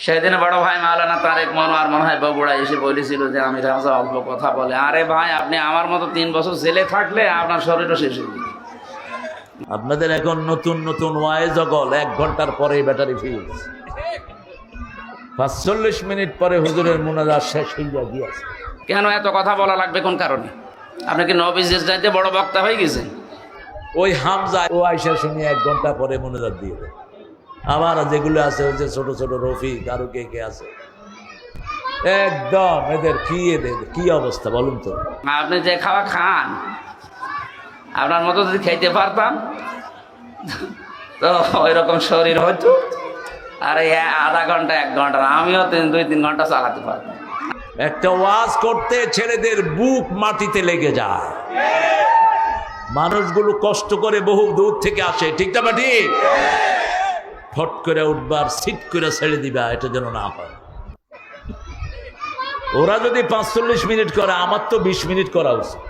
সেদিন বড় ভাই মাওলানা তারেক মনোয়ার মনে হয় বগুড়া এসে বলেছিল যে আমি রাজা অল্প কথা বলে আরে ভাই আপনি আমার মতো তিন বছর জেলে থাকলে আপনার শরীরও শেষ হয়ে আপনাদের এখন নতুন নতুন ওয়াই জগল এক ঘণ্টার পরে ব্যাটারি ফিউজ পাঁচচল্লিশ মিনিট পরে হুজুরের মোনাজাত শেষ হইয়া গিয়েছে কেন এত কথা বলা লাগবে কোন কারণে? আপনি কি চাইতে বড় বক্তা হয়ে গেছেন? ওই হামজা ও আইসা শুনি এক ঘণ্টা পরে মোনাজাত দিয়ে দেয়। আবার যেগুলো আছে ওই যে ছোট ছোট রফিক আরও কে কে আছে? একদম এদের কি এদের কি অবস্থা বলুন তো? আপনি যে খাওয়া খান আপনার মতো যদি খাইতে পারতাম তো ওই রকম শরীর হতো আর আধা ঘণ্টা এক ঘণ্টা আমিও তিন দুই তিন ঘণ্টা চালাতে পারতাম। একটা ওয়াজ করতে ছেলেদের বুক মাটিতে লেগে যায়। মানুষগুলো কষ্ট করে বহু দূর থেকে আসে ঠিক না ঠিক? ফট করে উঠবার সিট করে ছেড়ে দিবা, এটা যেন না হয়। ওরা যদি পাঁচচল্লিশ মিনিট করে, আমার তো বিশ মিনিট করা উচিত।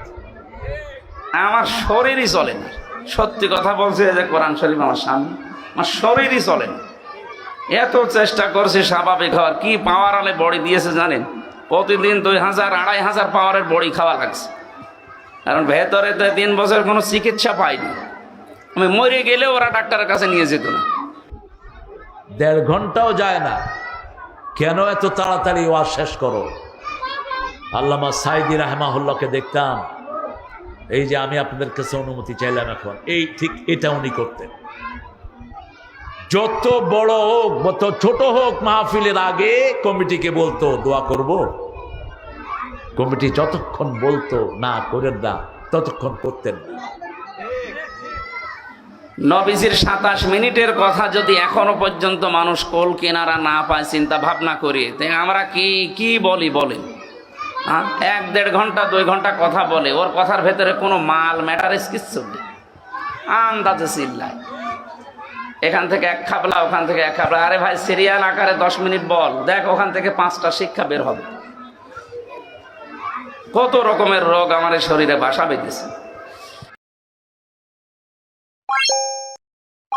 আমার শরীরই চলে না। সত্যি কথা বলছে যে কোরআন শরীফ আমার সামনে, আমার শরীরই চলে না। এত চেষ্টা করছে স্বাভাবিক হওয়ার, কি পাওয়ার আলে বড়ি দিয়েছে জানেন? প্রতিদিন দুই হাজার, আড়াই হাজার পাওয়ারের বড়ি খাওয়া লাগছে। কারণ ভেতরে তো তিন বছর কোনো চিকিৎসা পাইনি আমি মরে গেলে ওরা ডাক্তারের কাছে নিয়ে যেত না। দেড় ঘন্টাও যায় না। কেন এত তাড়াতাড়ি ওয়াজ শেষ করো? আল্লামা সাইদি রাহমাহুল্লাহকে দেখতাম, এই যে আমি আপনাদের কাছে অনুমতি চাইলাম এখন, এই ঠিক এটা উনি করতেন। যত বড় হোক যত ছোট হোক মাহফিলের আগে কমিটিকে বলতো, দোয়া করব? কমিটি যতক্ষণ বলতো না করেন না, ততক্ষণ করতেন না। নবীজির সাতাশ মিনিটের কথা যদি এখনও পর্যন্ত মানুষ কোল কেনারা না পায়, চিন্তা ভাবনা করে। তাই আমরা কি কি বলি বলেন হ্যাঁ? এক দেড় ঘণ্টা, দুই ঘণ্টা কথা বলে, ওর কথার ভেতরে কোনো মাল ম্যাটারেস কিচ্ছু নেই। আন্দাজে চিল্লায়। এখান থেকে এক খাবলা, ওখান থেকে এক খাবলা। আরে ভাই সিরিয়াল আকারে দশ মিনিট বল। দেখ, ওখান থেকে পাঁচটা শিক্ষা বের হবে। কত রকমের রোগ আমার শরীরে বাসা বেঁধেছে।